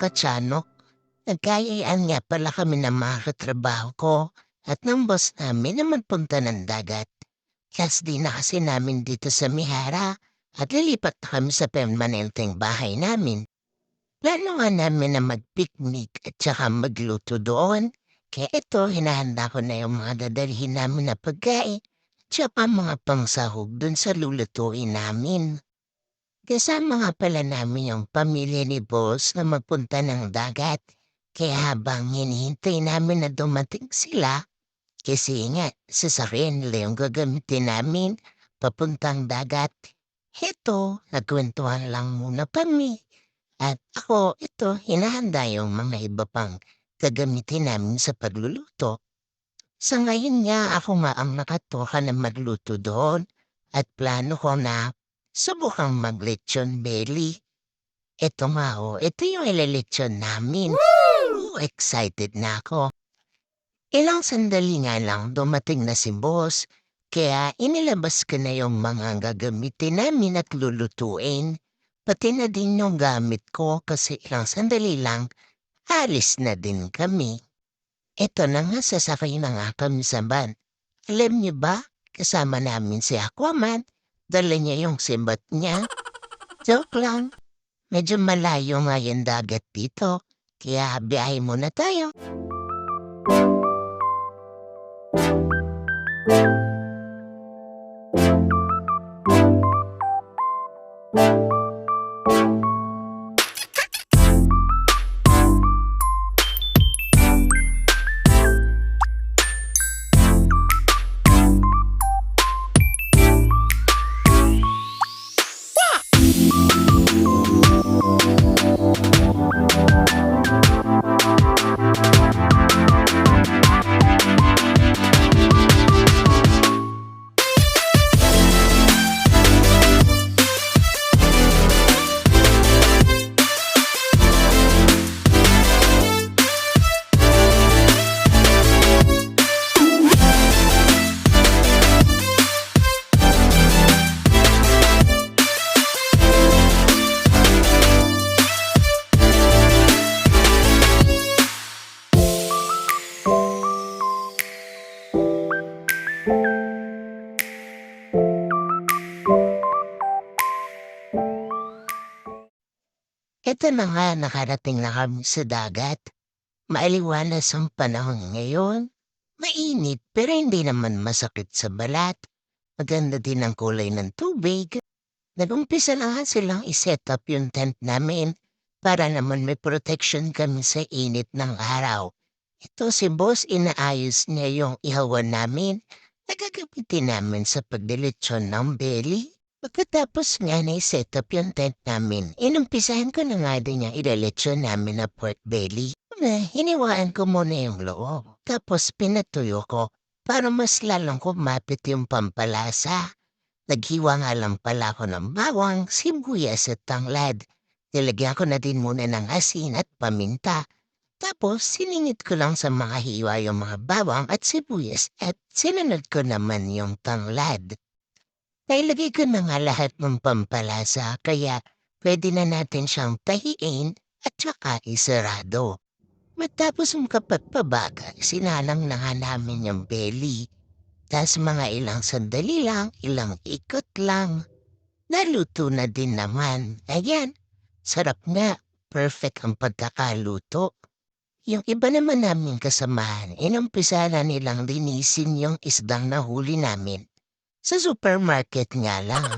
Katsanok. Nagkayayaan nga pala kami ng mga katrabaho ko at ng boss namin na magpunta ng dagat. Kasi di na kasi namin dito sa Mihara at lilipat na kami sa permanenteng bahay namin. Plano nga namin na mag-picnic at saka magluto doon. Kaya ito, hinahanda ko na yung mga dadalhin namin na pagkain tsaka mga pangsahog dun sa lulutuin namin. Kasama nga pala namin yung pamilya ni Boss na magpunta ng dagat. Kaya habang hinihintay namin na dumating sila, kasi nga sasakyan nila yung gagamitin namin papuntang dagat. Heto, nagkwentuhan lang muna kami. At ako, ito, hinahanda yung mga iba pang gagamitin namin sa pagluluto. Sa ngayon nga ako nga ang nakatoka na magluto doon at plano ko na subukang maglechon belly. Ito nga o, ito yung ilalechon namin. Woo! Excited na ako. Ilang sandali nga lang dumating na si boss, kaya inilabas ko na yung mga gagamitin namin at lulutuin. Pati na din yung gamit ko kasi ilang sandali lang, alis na din kami. Ito na nga sasakay na nga kami sa van. Alam niyo ba, kasama namin si Aquaman, dala niya yung simbat niya. Joke lang. Medyo malayo nga yung dagat dito, kaya biyahe muna tayo. Ito na nga nakarating na kami sa dagat. Maaliwanas ang panahon ngayon. Mainit pero hindi naman masakit sa balat. Maganda din ang kulay ng tubig. Nagumpisa na nga silang iset up yung tent namin para naman may protection kami sa init ng araw. Ito si boss inaayos niya yung ihawan namin na gagamitin namin sa pagdilitsyon ng belly. Pagkatapos nga na set up yung tent namin, inumpisahan ko na nga din yung ilaletsyon namin na pork belly. Na, hiniwaan ko muna yung loob. Tapos pinatuyo ko para mas lalong kumapit yung pampalasa. Naghiwa nga lang pala ako ng bawang, sibuyas at tanglad. Nilagyan ko na din muna ng asin at paminta. Tapos siningit ko lang sa mga hiwa yung mga bawang at sibuyas at sinunod ko naman yung tanglad. Nailagay ko na nga lahat ng pampalasa kaya pwede na natin siyang tahiin at saka isarado. Matapos ang kapagpabaga, sinalang na nga namin yung belly. Tas mga ilang sandali lang, ilang ikot lang. Naluto na din naman. Ayan, sarap nga. Perfect ang pagkakaluto. Yung iba naman namin kasamahan, inumpisa na nilang linisin yung isdang nahuli namin. Sa supermarket nga lang.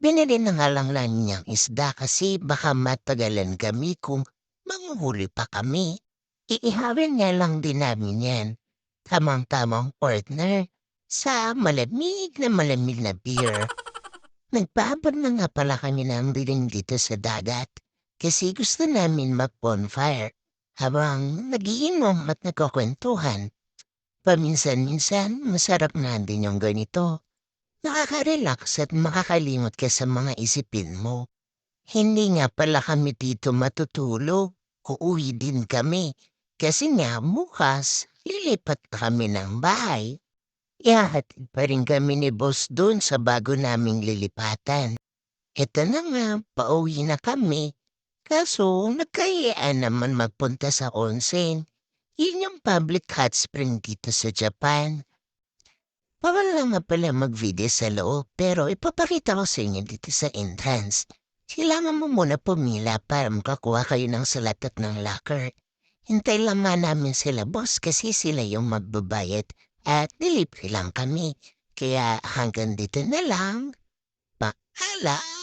Binili na nga lang lang niyang isda kasi baka matagalan kami kung manguhuli pa kami. Iihawin nga lang din namin yan. Tamang-tamang partner sa malamig na malamig na beer. Nagpaabot na nga pala kami ng dilim dito sa dagat kasi gusto namin mag-bonfire habang nagiinom at nagkakwentuhan. Paminsan-minsan, masarap nga din yung ganito. Nakaka-relax at makakalimot ka sa mga isipin mo. Hindi nga pala kami dito matutulog. Uuwi din kami. Kasi nga bukas, lilipat kami ng bahay. Ihahatid pa rin kami ni boss doon sa bago naming lilipatan. Eto na nga, pauwi na kami. Kaso nagkayaan naman magpunta sa onsen. Yun yung public hot spring dito sa Japan. Bawal lang nga pala mag-video sa loob pero ipapakita ko sa inyo dito sa entrance. Kailangan mo muna pumila para makakuha kayo ng salat at ng locker. Hintay lang nga namin sila boss kasi sila yung magbabayad at nilibre lang kami. Kaya hanggang dito na lang. Paalam!